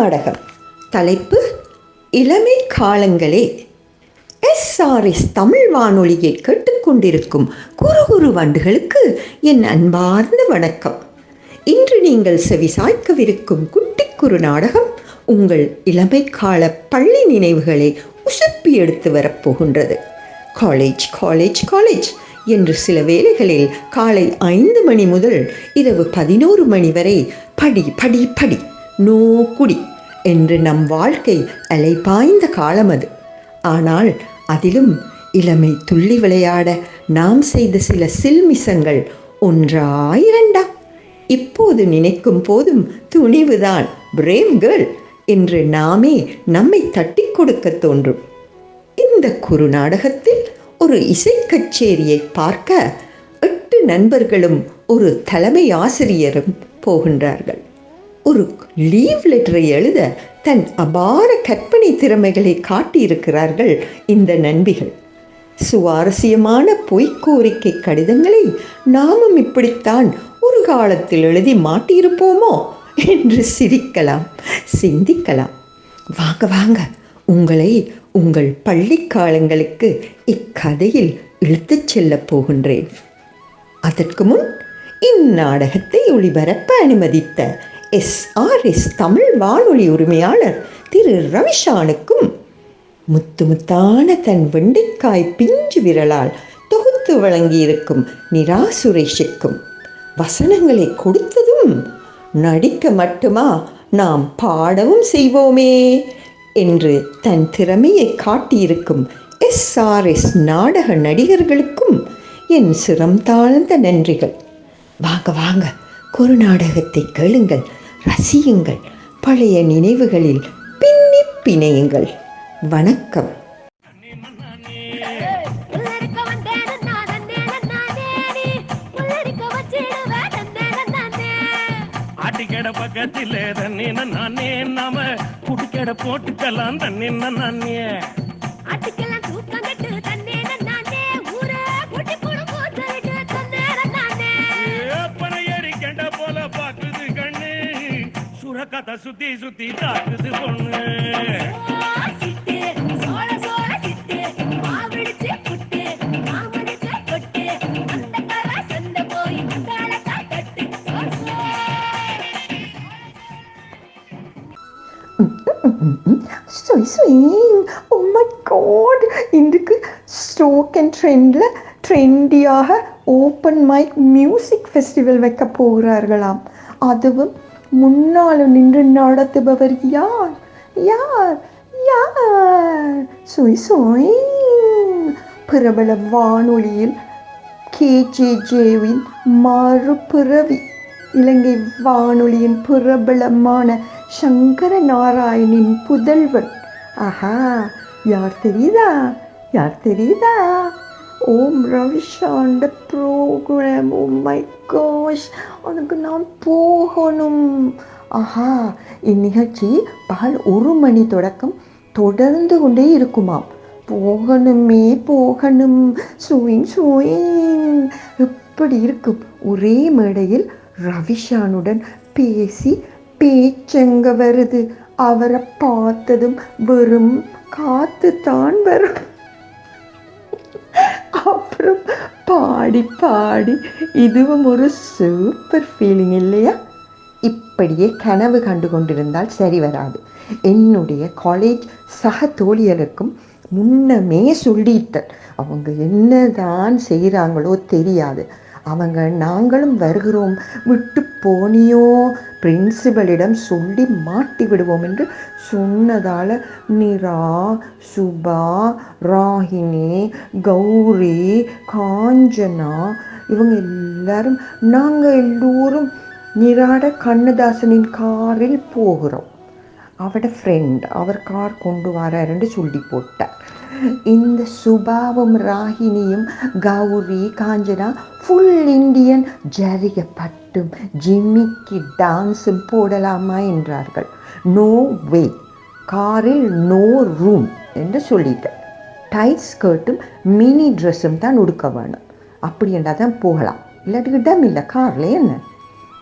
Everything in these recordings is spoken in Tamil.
நாடகம். தலைப்பு இளமை காலங்களே. எஸ்ஆர்எஸ் தமிழ் வானொலியை கேட்டுக்கொண்டிருக்கும் குறு குறு வண்டுகளுக்கு என் அன்பார்ந்த வணக்கம். இன்று நீங்கள் செவிசாய்க்கவிருக்கும் குட்டி குறு நாடகம் உங்கள் இளமை கால பள்ளி நினைவுகளை உசுப்பி எடுத்து வரப்போகின்றது. காலேஜ் காலேஜ் காலேஜ் என்று சில வேளைகளில் காலை ஐந்து மணி முதல் இரவு பதினோரு மணி வரை படி படி படி நோ குடி என்று நம் வாழ்க்கை அலைபாய்ந்த காலம் அது. ஆனால் அதிலும் இளமை துள்ளி விளையாட நாம் செய்த சில சில்மிசங்கள் ஒன்றா இரண்டா இப்போது நினைக்கும் போதும் துணிவுதான். பிரேவ் கேர்ள் என்று நாமே நம்மை தட்டி கொடுக்க தோன்றும். இந்த குறு நாடகத்தில் ஒரு இசைக்கச்சேரியை பார்க்க எட்டு நண்பர்களும் ஒரு தலைமை ஆசிரியரும் போகின்றார்கள். ஒரு லீவ் லெட்டரை எழுத தன் அபார கற்பனை திறமைகளை காட்டியிருக்கிறார்கள் இந்த நண்பிகள். சுவாரஸ்யமான பொய்க்கோரிக்கை கடிதங்களை நாமும் இப்படித்தான் ஒரு காலத்தில் எழுதி மாட்டியிருப்போமோ என்று சிரிக்கலாம் சிந்திக்கலாம். வாங்க வாங்க உங்களை உங்கள் பள்ளி காலங்களுக்கு இக்கதையில் இழுத்துச் செல்லப் போகின்றேன். அதற்கு முன் இந்நாடகத்தை ஒளிபரப்ப அனுமதித்த எஸ்ஆர்எஸ் தமிழ் வானொலி உரிமையாளர் திரு ரவிஷானுக்கும் முத்து முத்தான தன் வெண்டைக்காய் பிஞ்சு விரலால் தொகுத்து வழங்கியிருக்கும் நிரா சுரேஷுக்கும் வசனங்களை கொடுத்ததும் நடிக்க மட்டுமா நாம் பாடவும் செய்வோமே என்று தன் திறமையை காட்டியிருக்கும் எஸ்ஆர்எஸ் நாடக நடிகர்களுக்கும் என் சிரம் தாழ்ந்த நன்றிகள். வாங்க வாங்க குறுநாடகத்தை கேளுங்கள். ரசியுங்கள். பழைய நினைவுகளில் பின்னி பிணையுங்கள். வணக்கம். உள்ளரிக்க வந்தேன நானே நானே நீ உள்ளரிக்க வச்சிடுவே தன்னே நானே ஆட்டிக்கட பக்கத்திலே தண்ணின நானே நாம குடிக்கட போட்டுக்கலாம் தண்ணின நானே. அட்டிக்கெல்லாம் தூக்கம் போய் மசாலா காட்டு Swing, swing. Oh my god. இன்றைக்கு ஸ்டோக் அண்ட் ட்ரெண்டில் ட்ரெண்டியாக ஓப்பன் மைக் மியூசிக் ஃபெஸ்டிவல் வைக்க போகிறார்களாம் அதுவும் முன்னால் நின்று நடத்துபவர் யார்? யார்? யார்? சுய் சுய். பிரபல வானொலியில் கேஜேஜேவின் மறுபிறவி. இலங்கை வானொலியின் பிரபலமான சங்கர நாராயணின் புதல்வன் ஆஹா யார் தெரியுதா? யார் தெரியுதா? ஓம் ரவிஷாண்ட ப்ரோக்ராம் ஓ மை கோஷ் அதுக்கு நான் போகணும். ஆஹா. இந்நிகழ்ச்சி பகல் ஒரு மணி தொடக்கம் தொடர்ந்து கொண்டே இருக்குமாம். போகணுமே போகணும். சுயிங் சுயிங் எப்படி இருக்கும்? ஒரே மேடையில் ரவிஷானுடன் பேசி பேச்செங்க வருது. அவரை பார்த்ததும் வெறும் காத்து தான் வரும். அப்புறம் பாடி பாடி. இதுவும் ஒரு சூப்பர் ஃபீலிங் இல்லையா? இப்படியே கனவு கண்டு கொண்டிருந்தால் சரி வராது. என்னுடைய காலேஜ் சக தோழிகளுக்கும் முன்னமே சொல்லிட்டேன். அவங்க என்னதான் செய்கிறாங்களோ தெரியாது. அவங்க நாங்களும் வருகிறோம். விட்டு போனியோ? பிரின்சிபலிடம் சொல்லி மாட்டி விடுவோம் என்று சொன்னதால் நிரா சுபா ராகினி கௌரி காஞ்சனா இவங்க எல்லாரும் நாங்கள் எல்லோரும் நிராட கண்ணதாசனின் காரில் போகிறோம். அவட ஃப்ரெண்ட் அவர் கார் கொண்டு வராருன்னு சொல்லி போட்டார். இந்த சுபாவம் ராகினியும் கௌரி காஞ்சனா ஃபுல் இந்தியன் ஜரிக பட்டும் ஜிம்மிக்கு டான்ஸும் போடலாமா என்றார்கள். நோ வே காரில் நோ ரூம் என்று சொல்லிட்டேன் டைட் ஸ்கர்ட்டும் மினி ட்ரெஸ்ஸும் தான் உடுக்க வேணும். அப்படி என்றால் தான் போகலாம். இல்லாட்டி இடம் இல்லை காரில் என்ன?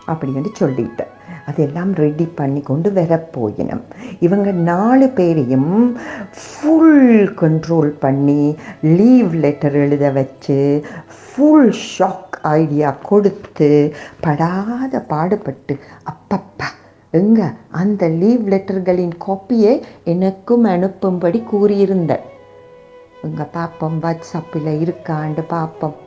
அப்படின்னு சொல்லிட்டேன் அதெல்லாம் ரெடி பண்ணி கொண்டு வரப்போயினம். இவங்க நாலு பேரையும் ஃபுல் கண்ட்ரோல் பண்ணி லீவ் லெட்டர் எழுத வச்சு ஃபுல் ஷாக் ஐடியா கொடுத்து படாத பாடுபட்டு அப்பப்பா எங்க அந்த லீவ் லெட்டர்களின் காப்பியை எனக்கும் அனுப்பும்படி கூறியிருந்தேன். எங்க பாப்பம் வாட்ஸ்அப்பில் இருக்காண்டு பாப்பம்.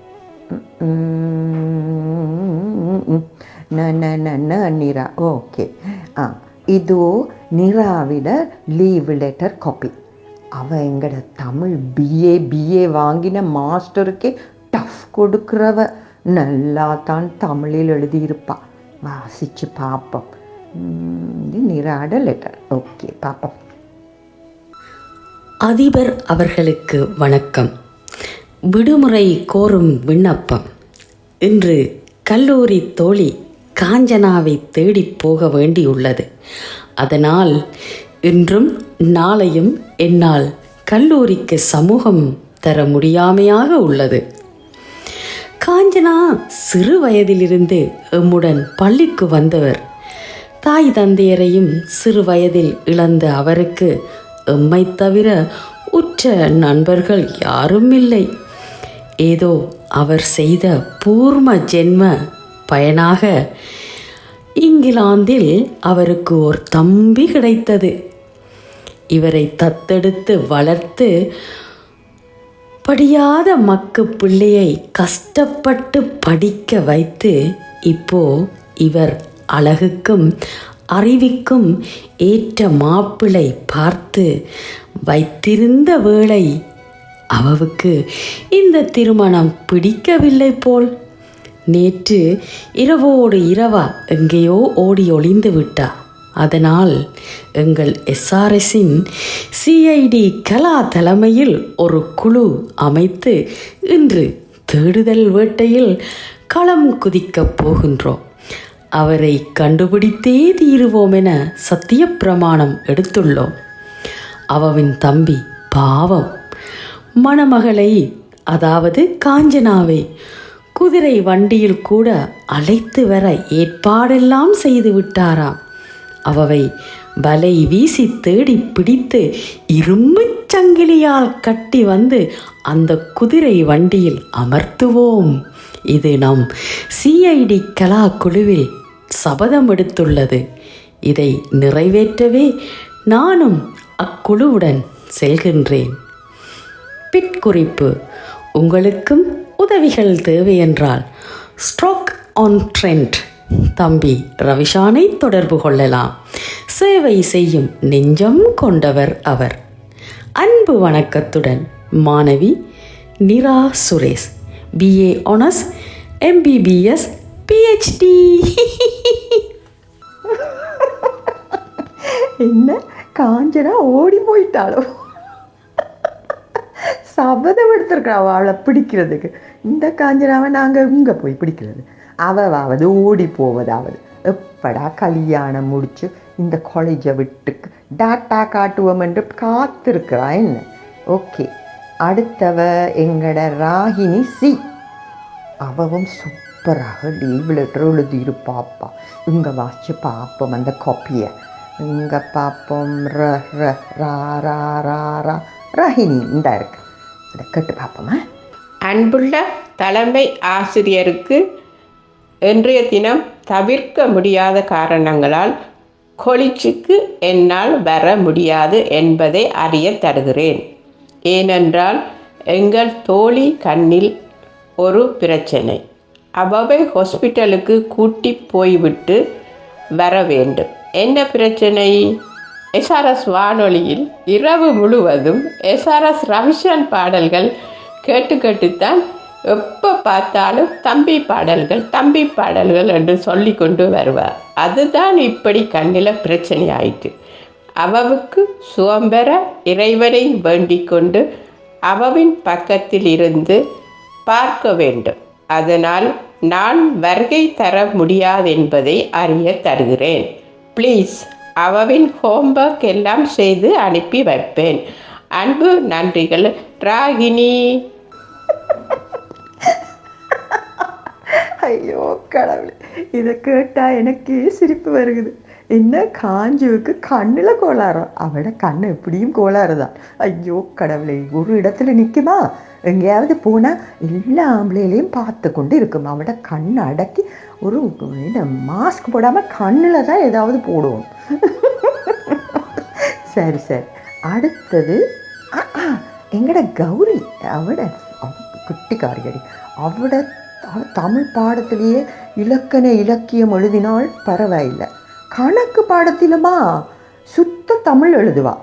நிரா ஓகே ஆ இது நிராவிட லீவ் லெட்டர் காப்பி அவ எங்கட தமிழ் பிஏ பிஏ வாங்கின மாஸ்டருக்கே டஃப் கொடுக்குறவ நல்லா தான் தமிழில் எழுதியிருப்பா வாசிச்சு பார்ப்போம் இது நிராட லெட்டர் ஓகே பார்ப்போம் அதிபர் அவர்களுக்கு வணக்கம். விடுமுறை கோரும் விண்ணப்பம். இன்று கல்லூரி தோழி காஞ்சனாவை தேடிப் போக வேண்டியுள்ளது. அதனால் இன்றும் நாளையும் என்னால் கல்லூரிக்கு சமூகம் தர முடியாமையாக உள்ளது. காஞ்சனா சிறு வயதிலிருந்து எம்முடன் பள்ளிக்கு வந்தவர். தாய் தந்தையரையும் சிறு வயதில் இழந்த அவருக்கு எம்மை தவிர உற்ற நண்பர்கள் யாரும் இல்லை ஏதோ அவர் செய்த பூர்ம ஜென்ம பயனாக இங்கிலாந்தில் அவருக்கு ஒரு தம்பி கிடைத்தது. இவரை தத்தெடுத்து வளர்த்து படியாத மக்கு பிள்ளையை கஷ்டப்பட்டு படிக்க வைத்து இப்போ இவர் அழகுக்கும் அறிவிக்கும் ஏற்ற மாப்பிளை பார்த்து வைத்திருந்த வேளை அவவுக்கு இந்த திருமணம் பிடிக்கவில்லை போல். நேற்று இரவோடு இரவா எங்கேயோ ஓடி ஒளிந்து விட்டா. அதனால் எங்கள் எஸ்ஆர்எஸின் சிஐடி கலா தலைமையில் ஒரு குழு அமைத்து இன்று தேடுதல் வேட்டையில் களம் குதிக்கப் போகின்றோம். அவரை கண்டுபிடித்தே தீருவோம் என சத்தியப் பிரமாணம் எடுத்துள்ளோம். அவவின் தம்பி பாவம். மணமகளை அதாவது காஞ்சனாவை குதிரை வண்டியில் கூட அழைத்து வர ஏற்பாடெல்லாம் செய்து விட்டாராம். அவவை வலை வீசி தேடி பிடித்து இரும்புச் சங்கிலியால் கட்டி வந்து அந்த குதிரை வண்டியில் அமர்த்துவோம். இது நம் சிஐடி கலா குழுவில் சபதம் எடுத்துள்ளது இதை நிறைவேற்றவே நானும் அக்குழுவுடன் செல்கின்றேன். பிற்குறிப்பு. உங்களுக்கும் உதவிகள் தேவை என்றால் ஸ்ட்ரோக் ஆன் ட்ரெண்ட் தம்பி ரவிஷானை தொடர்பு கொள்ளலாம். சேவை செய்யும் நெஞ்சம் கொண்டவர் அவர். அன்பு வணக்கத்துடன் மாணவி Nira Suresh. BA honours MBBS PhD என்ன? காஞ்சனா ஓடி போயிட்டாளோ? சபதம் எடுத்திருக்கிறா அவளை பிடிக்கிறதுக்கு. இந்த காஞ்சனாவை நாங்கள் இங்கே போய் பிடிக்கிறது. அவவாவது ஓடி போவதாவது. எப்படா கல்யாணம் முடிச்சு இந்த காலேஜை விட்டு டாட்டா காட்டுவோம் என்று காத்திருக்கிறா என்ன? ஓகே அடுத்தவ எங்கட ராகினி சி. அவவும் சூப்பராக லீவ் லெட்டர் எழுதியிருப்பாப்பா. இங்கே வாசிச்சு பார்ப்போம் அந்த காப்பியை இங்கே பார்ப்போம் ர ர ரா ரா ரா ரா. ரஹினி இந்த இருக்கு. இதை கேட்டு பார்ப்போமா அன்புள்ள தலைமை ஆசிரியருக்கு இன்றைய தினம் தவிர்க்க முடியாத காரணங்களால் கொளிச்சுக்கு என்னால் வர முடியாது என்பதை அறிய தருகிறேன். ஏனென்றால் எங்கள் தோழி கண்ணில் ஒரு பிரச்சனை. அவவை ஹாஸ்பிட்டலுக்கு கூட்டி போய்விட்டு வர வேண்டும். என்ன பிரச்சனை? எஸ்ஆர்எஸ் வானொலியில் இரவு முழுவதும் எஸ்ஆர்எஸ் ரவிஷன் பாடல்கள் கேட்டு கேட்டுத்தான் எப்போ பார்த்தாலும் தம்பி பாடல்கள் தம்பி பாடல்கள் என்று சொல்லி கொண்டு வருவார். அதுதான் இப்படி கண்ணில் பிரச்சனை ஆயிட்டு அவவுக்கு சுவம்பெற இறைவனை வேண்டிக் கொண்டு அவவின் பக்கத்தில் இருந்து பார்க்க வேண்டும். அதனால் நான் வருகை தர முடியாது என்பதை அறிய தருகிறேன். ப்ளீஸ் அவவின் ஹோம்ஒர்க் எல்லாம் செய்து அனுப்பி வைப்பேன். அன்பு நன்றிகள் ராகினி. ஐயோ கடவுளே. இதை கேட்டால் எனக்கே சிரிப்பு வருகுது. என்ன காஞ்சுவுக்கு கண்ணில் கோளாறு? அவட கண்ணு எப்படியும் கோளாறு தான் ஐயோ கடவுளே ஒரு இடத்துல நிற்குமா எங்கேயாவது போனால் எல்லா ஆம்பளையிலையும் பார்த்து கொண்டு இருக்கும். அவட கண்ணை அடக்கி ஒரு என்ன மாஸ்க் போடாமல் கண்ணில் தான் ஏதாவது போடுவோம். சரி சரி. அடுத்தது ஆ, ஆ, எங்கட கௌரி அவட குட்டி காரியடி அவட தமிழ் பாடத்திலேயே இலக்கண இலக்கியம் எழுதினால் பரவாயில்லை. கணக்கு பாடத்திலுமா? சுத்த தமிழ் எழுதுவா.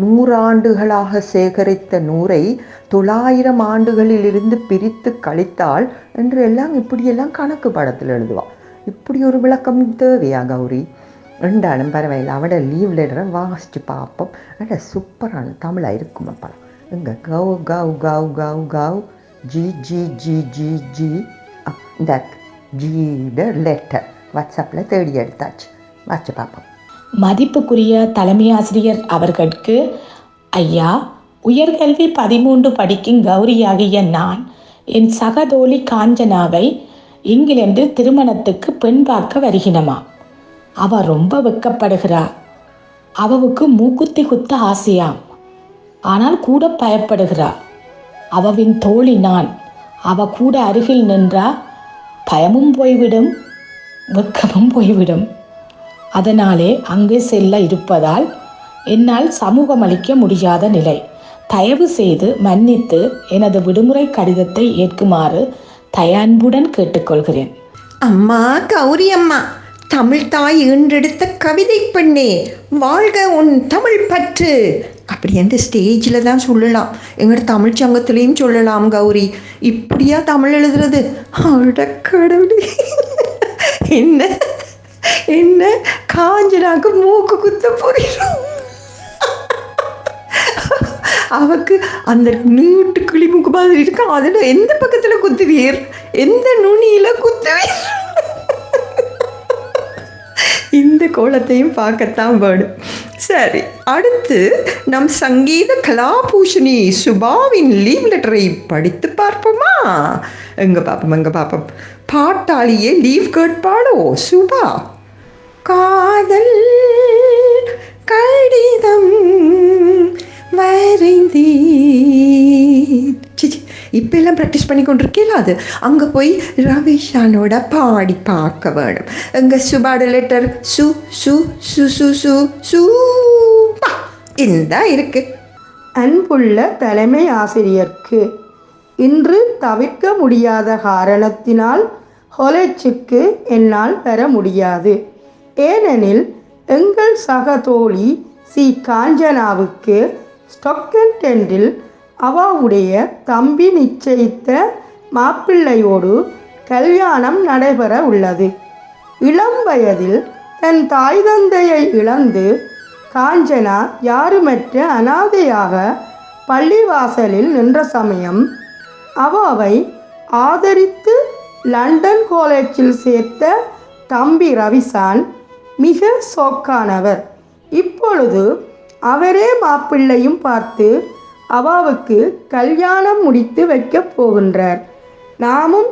நூறாண்டுகளாக சேகரித்த நூறை தொள்ளாயிரம் ஆண்டுகளிலிருந்து பிரித்து கழித்தால் என்று எல்லாம் இப்படியெல்லாம் கணக்கு பாடத்தில் எழுதுவா. இப்படி ஒரு விளக்கம் தேவையா கௌரி? ரெண்டாலும் பரவாயில்லை. அவட லீவ் லெட்டரை வாசித்து பார்ப்போம் அட சூப்பரான தமிழாக இருக்குமா படம். எங்க கவு கவு கவு கவு கவு ஜி ஜி ஜி ஜி ஜி இந்த ஜீட லெட்டர் வாட்ஸ்அப்பில் தேடி எடுத்தாச்சு. வாசிச்சு பார்ப்போம் மதிப்புக்குரிய தலைமை ஆசிரியர் அவர்களுக்கு ஐயா உயர்கல்வி பதிமூன்று படிக்கும் கௌரியாகிய நான் என் சகதோழி காஞ்சனாவை இங்கிலாந்து திருமணத்துக்கு பெண் பார்க்க வருகினமா? அவ ரொம்ப வெக்கப்படுகிறா. அவவுக்கு மூக்குத்தி குத்த ஆசையாம். ஆனால் கூட பயப்படுகிறா. அவவின் தோழி நான் அவ கூட அருகில் நின்றா பயமும் போய்விடும் வெக்கமும் போய்விடும். அதனாலே அங்கே செல்ல இருப்பதால் என்னால் சமூகம் அளிக்க முடியாத நிலை. தயவு செய்து மன்னித்து எனது விடுமுறை கடிதத்தை ஏற்குமாறு தயன்புடன் கேட்டுக்கொள்கிறேன். அம்மா கௌரி அம்மா. தமிழ் தாய் ஈன்றெடுத்த கவிதை பெண்ணே வாழ்க உன் தமிழ் பற்று. அப்படி அந்த ஸ்டேஜில் தான் சொல்லலாம். எங்களோட தமிழ் சங்கத்துலேயும் சொல்லலாம் கௌரி. இப்படியா தமிழ் எழுதுறது? கடவுளே. என்ன? என்ன? காஞ்சனாக்கு மூக்கு குத்த போயிடும் அவக்கு அந்த நீட்டு கிளிமுக்கு மாதிரி இருக்கும் அதில் எந்த பக்கத்தில் குத்துவீர்? எந்த நுனியில் குத்துவீர்? இந்த கோலத்தையும் பார்க்கத்தான் வேணும். சரி அடுத்து நம் சங்கீத கலாபூஷணி சுபாவின் லீவ் லெட்டரை படித்து பார்ப்போமா? எங்க பார்ப்போம் எங்க பார்ப்போம்? பாட்டாளியே லீவ் கேட்பாளோ சுபா? காதல் கடிதம் வரைந்தீர். இப்போ எல்லாம் ப்ராக்டிஸ் பண்ணி கொண்டிருக்கேல அது? அங்கே போய் ரவிஷானோட பாடி பார்க்க வேணும். எங்கள் சுபாட லெட்டர் சு சு சு சு சு சு இந்த இருக்கு. அன்புள்ள தலைமை ஆசிரியருக்கு இன்று தவிர்க்க முடியாத காரணத்தினால் ஹொலேஜுக்கு என்னால் பெற முடியாது. ஏனெனில் எங்கள் சக தோழி சி. காஞ்சனாவுக்கு ஸ்டொக்கன்டெண்டில் அவாவுடைய தம்பி நிச்சயித்த மாப்பிள்ளையோடு கல்யாணம் நடைபெற உள்ளது. இளம் வயதில் தன் தாய் தந்தையை இழந்து காஞ்சனா யாருமற்ற அனாதையாக பள்ளிவாசலில் நின்ற சமயம் அவாவை ஆதரித்து லண்டன் காலேஜில் சேர்த்த தம்பி ரவிசான் மிக சோக்கானவர். இப்பொழுது அவரே மாப்பிள்ளையும் பார்த்து அவாவுக்கு கல்யாணம் முடித்து வைக்கப் போகின்றார். நாமும்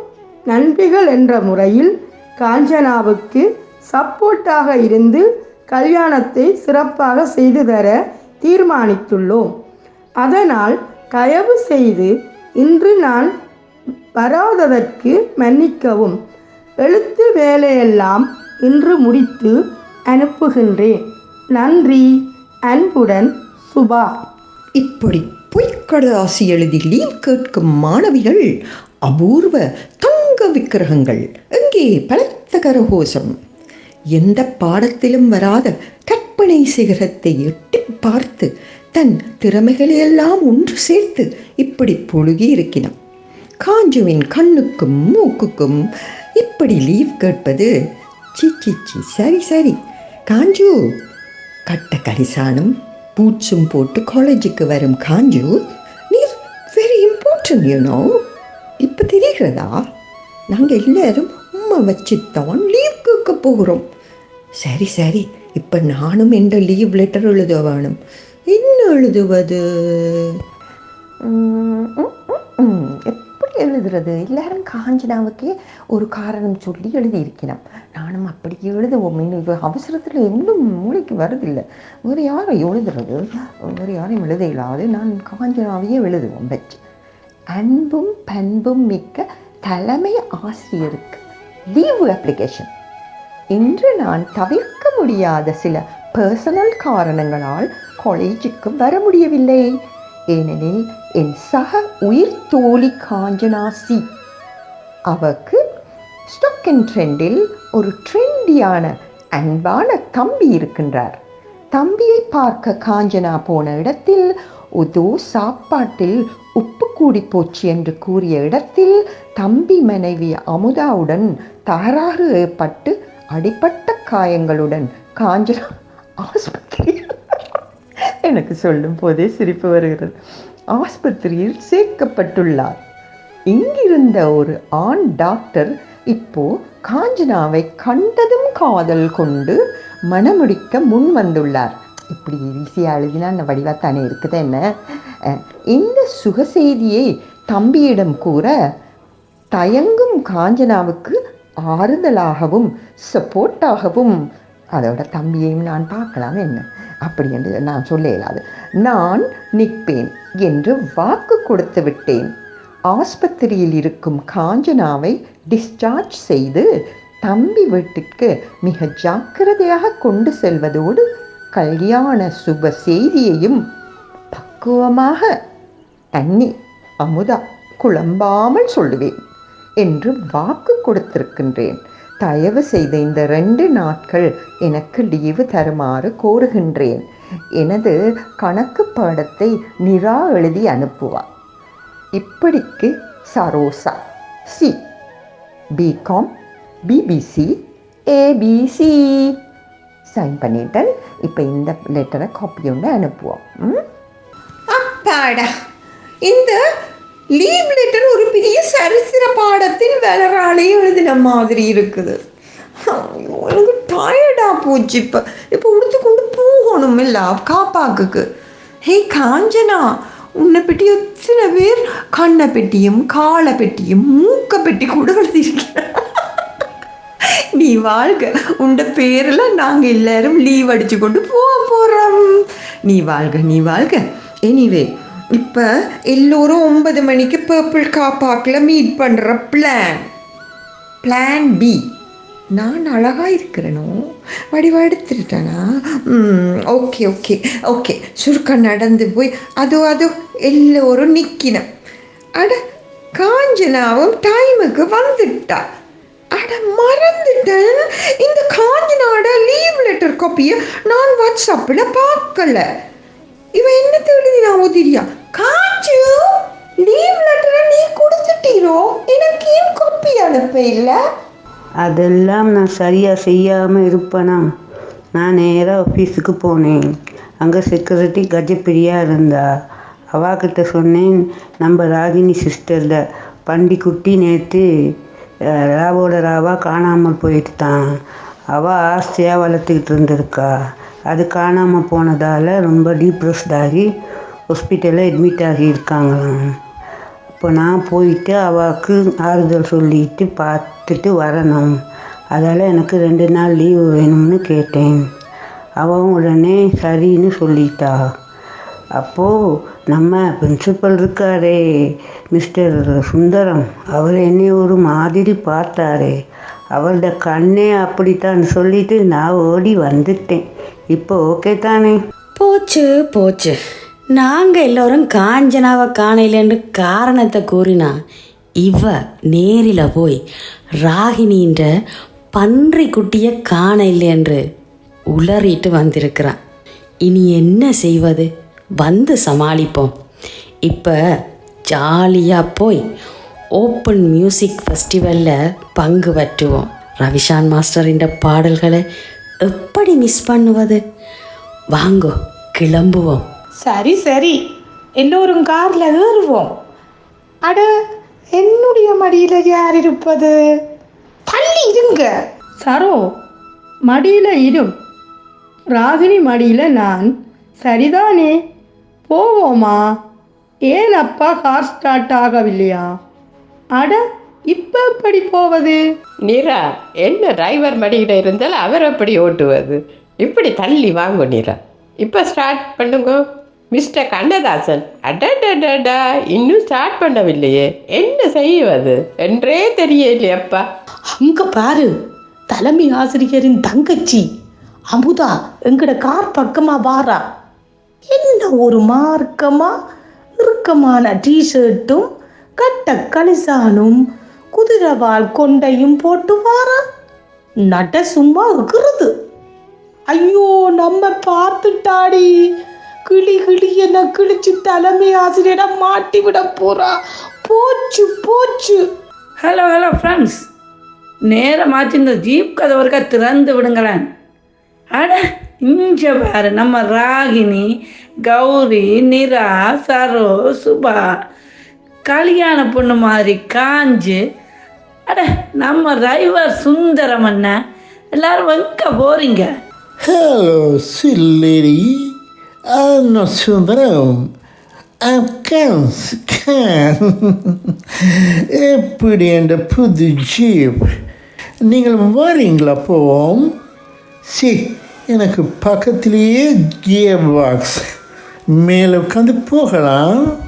நண்பிகள் என்ற முறையில் காஞ்சனாவுக்கு சப்போர்ட்டாக இருந்து கல்யாணத்தை சிறப்பாக செய்து தர தீர்மானித்துள்ளோம். அதனால் தயவு செய்து இன்று நான் வராததற்கு மன்னிக்கவும். எழுத்து வேலையெல்லாம் இன்று முடித்து அனுப்புகின்றேன். நன்றி. அன்புடன் சுபா. இப்படி. பொய்க்கடலாசி எழுதி லீவ் கேட்கும் மாணவிகள் அபூர்வ தங்க விக்கிரகங்கள். எங்கே பலத்த கரகோசம் எந்த பாடத்திலும் வராத கற்பனை சிகரத்தை எட்டி பார்த்து தன் திறமைகளையெல்லாம் ஒன்று சேர்த்து இப்படி பொழுகி இருக்கிறான் காஞ்சுவின் கண்ணுக்கும் மூக்குக்கும் இப்படி லீவ் கேட்பது சி சி சி சரி சரி. காஞ்சு கட்ட கரிசானும் பூட்ஸும் போட்டு காலேஜுக்கு வரும் காஞ்சு நீ வெரி இம்பார்ட்டன்ட் யூனோ இப்போ தெரிகிறதா? நாங்கள் எல்லோரும் உம்மை வச்சுத்தான் லீவ் கேட்க போகிறோம். சரி சரி. இப்போ நானும் என்ற லீவ் லெட்டர் எழுத வேணும் என்ன எழுதுவது? உம், எழுதுறது? எல்லாரும் காஞ்சனாவுக்கே ஒரு காரணம் சொல்லி எழுதியிருக்கணும். நானும் அப்படி எழுதுவோம். இன்னும் அவசரத்தில் இன்னும் மூளைக்கு வருதில்லை. வேறு யாரும் எழுதுறது? வேறு யாரையும் எழுத இல்லாது நான் காஞ்சனாவையே எழுதுவோம். வச்சு. அன்பும் பண்பும் மிக்க தலைமை ஆசிரியருக்கு லீவு அப்ளிகேஷன் இன்று நான் தவிர்க்க முடியாத சில பர்சனல் காரணங்களால் காலேஜுக்கு வர முடியவில்லை. ஏனெனில் என் சக உயிர் தோழி காஞ்சனா சி அவக்கு ஸ்டாக் அண்ட் ட்ரெண்டில் ஒரு ட்ரெண்டியான அன்பான தம்பி இருக்கின்றார். தம்பியை பார்க்க காஞ்சனா போன இடத்தில் உதோ சாப்பாட்டில் உப்பு கூடி போச்சு என்று கூறிய இடத்தில் தம்பி மனைவி அமுதாவுடன் தகராறு ஏற்பட்டு அடிப்பட்ட காயங்களுடன் காஞ்சனா ஆஸ்பத்திரியில் எனக்கு சொல்லும் போதே சிரிப்பு வருகிறது. ஆஸ்பத்திரியில் சேர்க்கப்பட்டுள்ளார். இங்கிருந்த ஒரு ஆண் டாக்டர் இப்போ காஞ்சனாவை கண்டதும் காதல் கொண்டு மணமுடிக்க முன் வந்துள்ளார். இப்படி ஈஸியாக எழுதினா அந்த வடிவாக தானே இருக்குது என்ன? இந்த சுக செய்தியை தம்பியிடம் கூற தயங்கும் காஞ்சனாவுக்கு ஆறுதலாகவும் சப்போர்ட்டாகவும் அதோட தம்பியையும் நான் பார்க்கலாம் என்ன? அப்படி என்று நான் சொல்ல இயலாது நான் நிற்பேன் என்று வாக்கு கொடுத்து விட்டேன். ஆஸ்பத்திரியில் இருக்கும் காஞ்சனாவை டிஸ்சார்ஜ் செய்து தம்பி வீட்டிற்கு மிக ஜாக்கிரதையாக கொண்டு செல்வதோடு கல்யாண சுப செய்தியையும் பக்குவமாக அன்னி அமுதா குழம்பாமல் சொல்லுவேன் என்று வாக்கு கொடுத்திருக்கின்றேன். தயவு செய்து இந்த ரெண்டு நாட்கள் எனக்கு லீவு தருமாறு கோருகின்றேன். எனது கணக்கு பாடத்தை நிரா எழுதி அனுப்புவார் இப்படிக்கு Sarosa. C. BCom BBC ABC. Sign பண்ணிட்டேன். இப்போ இந்த லெட்டரை காப்பி ஒன்று அனுப்புவோம். ம்? அப்பாடா. இந்த லீவ் லெட்டர் ஒரு பெரிய சரித்திர பாடத்தின் வளராலே எழுதின மாதிரி இருக்குது. ஐயோ, எனக்கு டயர்டாக போச்சு இப்போ. இப்போ உடுத்துக்கொண்டு போகணும் இல்லை காப்பாக்குக்கு. ஹே காஞ்சனா உன்னை பெட்டி எத்தனை பேர் கண்ணை பெட்டியும் காலை பெட்டியும் மூக்க பெட்டி கூட எழுதியிருக்கிறேன் நீ வாழ்க. உண்ட பேரில் நாங்கள் எல்லாரும் லீவ் அடிச்சு கொண்டு போக போகிறோம் நீ வாழ்க நீ வாழ்க. எனிவே இப்போ எல்லோரும் ஒன்பது மணிக்கு பர்பிள் காப்பாக்கில் மீட் பண்ணுற பிளான் பிளான் பி நான் அழகாக இருக்கிறேனோ? வடிவா எடுத்துட்டேனா? ஓகே ஓகே ஓகே சுருக்கம் நடந்து போய் அது அது எல்லோரும் நிற்கினேன் அட காஞ்சனாவும் டைமுக்கு வந்துட்டா. அட மறந்துட்டேன். இந்த காஞ்சனாட லீவ் லெட்டர் காப்பியை நான் வாட்ஸ்அப்பில் பார்க்கல. இவ என்னத்தை எழுதி நான் உதிரியா காஞ்சு லீவ் லெட்டரை நீ கொடுத்துட்டீரோ? எனக்கு ஏன் காப்பி அனுப்ப இல்லை? அதெல்லாம் நான் சரியாக செய்யாமல் இருப்பேனா? நான் நேராக ஆஃபீஸுக்கு போனேன். அங்கே செக்யூரிட்டி கஜப்பிரியா இருந்தா. அவாக்கிட்ட சொன்னேன் நம்ம ராகினி சிஸ்டரில் பண்டிக்குட்டி நேற்று ராவோட ராவா காணாமல் போயிட்டு தான் அவள் ஆசையாக வளர்த்துக்கிட்டு இருந்திருக்கா. அது காணாமல் போனதால் ரொம்ப டீப்ரெஸ்ட் ஆகி ஹாஸ்பிட்டலில் அட்மிட் ஆகியிருக்காங்களாம். இப்போ நான் போயிட்டு அவளுக்கு ஆறுதல் சொல்லிட்டு பார்த்துட்டு வரணும். அதால் எனக்கு ரெண்டு நாள் லீவு வேணும்னு கேட்டேன். அவன் உடனே சரின்னு சொல்லிட்டா. அப்போது நம்ம பிரின்சிபல் இருக்காரே மிஸ்டர் சுந்தரம் அவர் என்னை ஒரு மாதிரி பார்த்தாரே. அவரோட கண்ணே அப்படித்தான் சொல்லிட்டு நான் ஓடி வந்துட்டேன். இப்போ ஓகே தானே? போச்சு போச்சு. நாங்கள் எல்லோரும் காஞ்சனாவை காணையிலன்னு காரணத்தை கூறினா இவ நேரில் போய் ராகினின்ற பன்றி குட்டியை காண என்று உளறிட்டு வந்திருக்கிறான் இனி என்ன செய்வது? வந்து சமாளிப்போம். இப்போ ஜாலியாக போய் ஓப்பன் மியூசிக் ஃபெஸ்டிவலில் பங்கு பற்றுவோம். ரவிஷான் மாஸ்டரின் பாடல்களை எப்படி மிஸ் பண்ணுவது? வாங்கோ கிளம்புவோம். சரி சரி. எல்லோரும் காரில் ஏறுவோம். அட என்னுடைய மடியில் யார் இருப்பது? தள்ளி இருங்க. சரோ மடியில் இரு. ராகினி மடியில் நான். சரிதானே? போவோமா? ஏன் அப்பா கார் ஸ்டார்ட் ஆகவில்லையா? அட இப்போ எப்படி போவது? நீரா என்ன டிரைவர் மடியில் இருந்தால் அவர் எப்படி ஓட்டுவது? இப்படி தள்ளி வாங்க நீரா. இப்போ ஸ்டார்ட் பண்ணுங்க. மிஸ்டர் கண்ணதாசன் அடடடடா இன்னும் ஸ்டார்ட் பண்ணவில்லையே. என்ன செய்வது? என்றே தெரியலையப்பா அங்க பாரு தலைமை ஆசிரியரின் தங்கச்சி. அமுதா எங்கட கார் பக்கமா வாரா. என்ன ஒரு மார்க்கமா இறுக்கமான டிஷர்ட்டும் கட்ட கலிசானும் குதிரவால் கொண்டையும் போட்டு வாரா நட சும்மா இருக்கிறது. ஐயோ நம்ம பார்த்துட்டாடி. கிளி கிளி என்ன கிழிச்சு தலைமை ஆசிரியரை மாட்டி விட போறா. போச்சு போச்சு. ஹலோ ஹலோ ஃப்ரெண்ட்ஸ் நேரமாச்சு இந்த ஜீப் கதவருக்கா திறந்து விடுங்களேன். அட இஞ்ச பாரு நம்ம ராகினி கௌரி நிரா சரோ சுபா கல்யாண பொண்ணு மாதிரி காஞ்சு அட நம்ம டிரைவர் சுந்தரம் அண்ணன் எல்லாரும் எங்க போறீங்க? Hello silly lady. சுந்தரம் எப்படி என்ற புது ஜீப் நீங்கள் வரீங்களா போவோம்? சி எனக்கு பக்கத்திலேயே கியர் பாக்ஸ் மேலே உட்காந்து போகலாம்.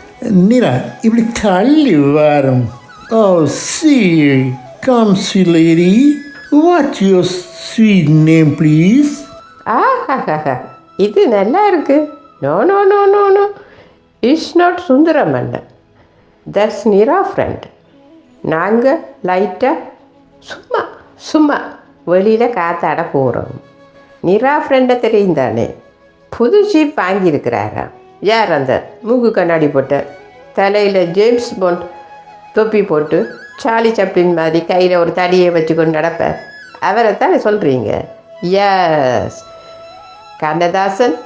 நிரா இப்படி தள்ளி வரும். Oh, see, come, see, lady. What's your sweet name, please? ஆஹாஹா இது நல்லா இருக்கு. No no no no no it's not சுந்தரமன்னன் that's Nira friend நாங்கள் லைட்டாக சும்மா சும்மா வெளியில் காத்தாட போகிறோம் நிரா ஃப்ரெண்டை தெரியும் தானே? புது ஜீப் வாங்கியிருக்கிறாராம். யார் அந்த மூக்கு கண்ணாடி போட்ட? தலையில் ஜேம்ஸ் பாண்ட் தொப்பி போட்டு சார்லி சப்ளின் மாதிரி கையில் ஒரு தடியை வச்சுக்கொண்டு நடப்பேன் அவரை தானே சொல்கிறீங்க எஸ் கண்ணதாசன்?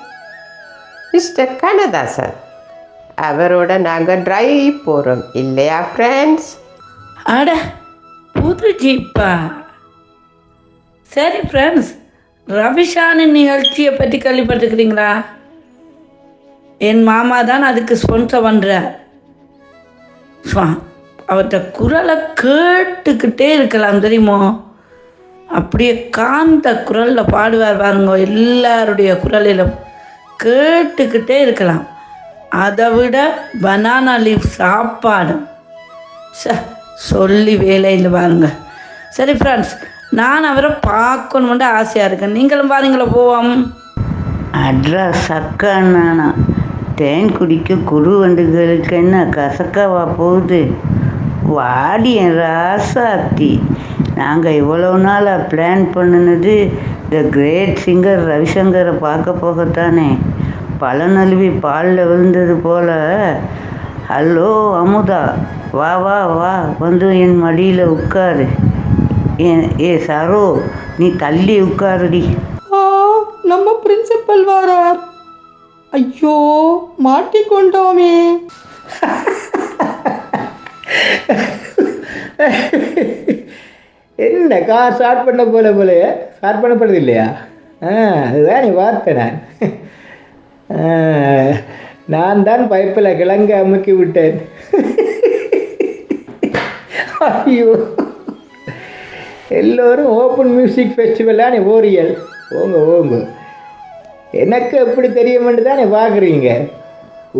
மிஸ்டர் கண்ணதாசன். அவரோட நாங்கள் ட்ரைவ் போகிறோம் இல்லையா ஃப்ரெண்ட்ஸ் அட புது ஜீப்பா? சரி ஃப்ரெண்ட்ஸ் ரவிஷானின் நிகழ்ச்சியை பற்றி கேள்விப்பட்டிருக்கிறீங்களா? என் மாமா தான் அதுக்கு ஸ்பான்சர் பண்ணுறார் அவர்கிட்ட குரலை கேட்டுக்கிட்டே இருக்கலாம் தெரியுமோ? அப்படியே காந்த குரலில் பாடுவார் பாருங்க எல்லாருடைய குரலிலும் கேட்டுக்கிட்டே இருக்கலாம். அதை விட பனானா லீஃப் சாப்பாடு. ச சொல்லி வேலையில் பாருங்க. சரி ஃப்ரெண்ட்ஸ் நான் அவரை பார்க்கணுமெண்டு ஆசையாக இருக்கேன். நீங்களும் பாருங்களா போவோம். அட்ரஸ் சக்கானா தேன் குடிக்க குரு வண்டுகளுக்கு என்ன கசக்கவா போகுது? வாடி என் ராசாத்தி நாங்கள் இவ்வளோ நாளாக பிளான் பண்ணினது த கிரேட் சிங்கர் ரவிசங்கரை பார்க்க போகத்தானே. பல நழுவி பாலில் விழுந்தது போல. ஹலோ அமுதா வா வா வா வந்து என் மடியில் உட்காரு. ஏ- ஏ சரோ நீ தள்ளி உட்காருடி. நம்ம பிரின்சிபல் வாரார். ஐயோ மாட்டிக்கொண்டோமே. என்ன கார் ஸ்டார்ட் பண்ண போல போல ஸ்டார்ட் பண்ணப்படுது இல்லையா? ஆ அதுதான் நீ பார்த்தேன் நான். நான் தான் பைப்பில் கிழங்க அமுக்கி விட்டேன். ஐயோ. எல்லோரும் ஓப்பன் மியூசிக் ஃபெஸ்டிவலாக நீ ஓரியல்? ஓங்க ஓங்க. எனக்கு எப்படி தெரியுமென்று தான் நீ பார்க்குறீங்க.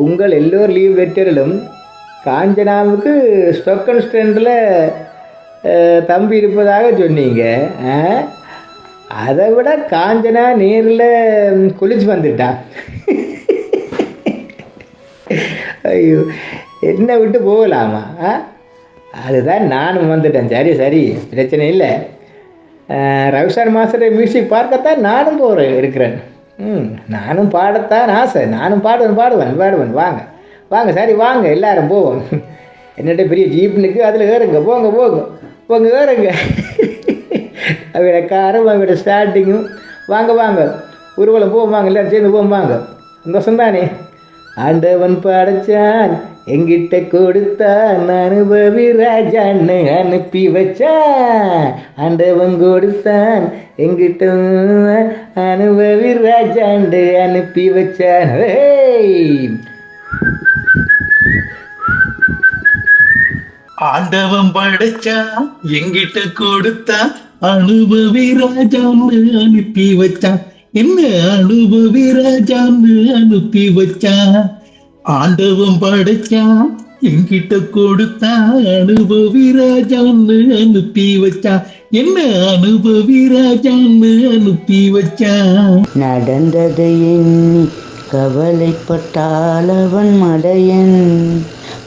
உங்கள் எல்லோர் லீவ் லெட்டரிலும் காஞ்சனாவுக்கு ஸ்டொக்கன் ஸ்டாண்டில் தம்பி இருப்பதாக சொன்னீங்க. ஆ? அதை விட காஞ்சனா நேரில் குளிச்சு வந்துட்டான் ஐயோ என்ன விட்டு போகலாமா? ஆ அதுதான் நானும் வந்துட்டேன். சரி சரி பிரச்சனை இல்லை. ரவிசார் மாஸ்டர் மியூசிக் பார்க்கத்தான் நானும் போகிறேன் இருக்கிறேன். ம் நானும் பாடத்தான் ஆசை. நானும் பாடுவேன் பாடுவேன் பாடுவேன். வாங்க. வாங்க சரி வாங்க எல்லாரும் போவோம். என்னட்ட பெரிய ஜீப்னுக்கு அதில் ஏறுங்க போங்க போங்க. போங்க ஏறுங்க. அவட காரம் அவட ஸ்டார்டிங்கும் வாங்க வாங்க. ஊர்வலம் போவோம் வாங்க எல்லாரும் சேர்ந்து போவோம் வாங்க. சந்தோஷம் தானே ஆண்டவன் படைச்சான் எங்கிட்ட கொடுத்தான். அனுபவி ராஜான்னு அனுப்பி வச்சான். ஆண்டவன் கொடுத்தான் எங்கிட்ட அனுபவி ராஜாண்டு அனுப்பி வச்சான். ஆண்டவன் படைச்சா எங்கிட்ட கொடுத்தான் அனுபவி ராஜான்னு அனுப்பி வச்சா. என்ன அனுபவி ராஜான்னு அனுப்பி வச்சா? ஆண்டவன் படைச்சா எங்கிட்ட கொடுத்தான் அனுபவி ராஜான்னு அனுப்பி வச்சா. என்ன அனுபவி ராஜான்னு அனுப்பி வச்சா? நடந்ததை எண்ணி கவலைப்பட்டால் அவன் மடையன்.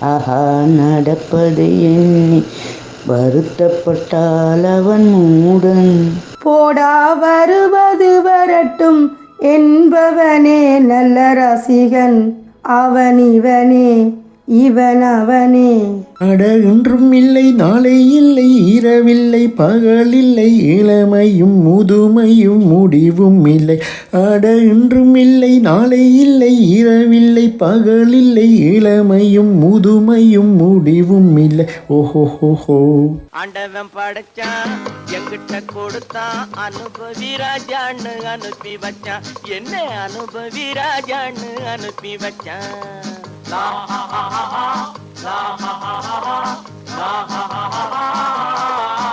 ஆஹா நடப்பது எண்ணி வருத்தப்பட்டால் அவன் மூடன். போடா வருவது வரட்டும் என்பவனே நல்ல ரசிகன். அவன் இவனே இவன் அவனே. அட இன்றும் இல்லை நாளை இல்லை இரவில்லை பகலில்லை இளமையும் முதுமையும் முடிவும் இல்லை. அட இன்றும் இல்லை நாளை இல்லை இரவில்லை பகலில்லை இளமையும் முதுமையும் முடிவும் இல்லை. ஓஹோ ஹோ ஆண்டவன் படைச்சான் எங்கிட்ட கொடுத்தான் அனுபவி ராஜான்னு அனுப்பி வச்சான். என்ன அனுபவி ராஜான்னு அனுப்பி வச்சான். la ha ha ha ha. La ha ha ha ha. La ha ha ha ha.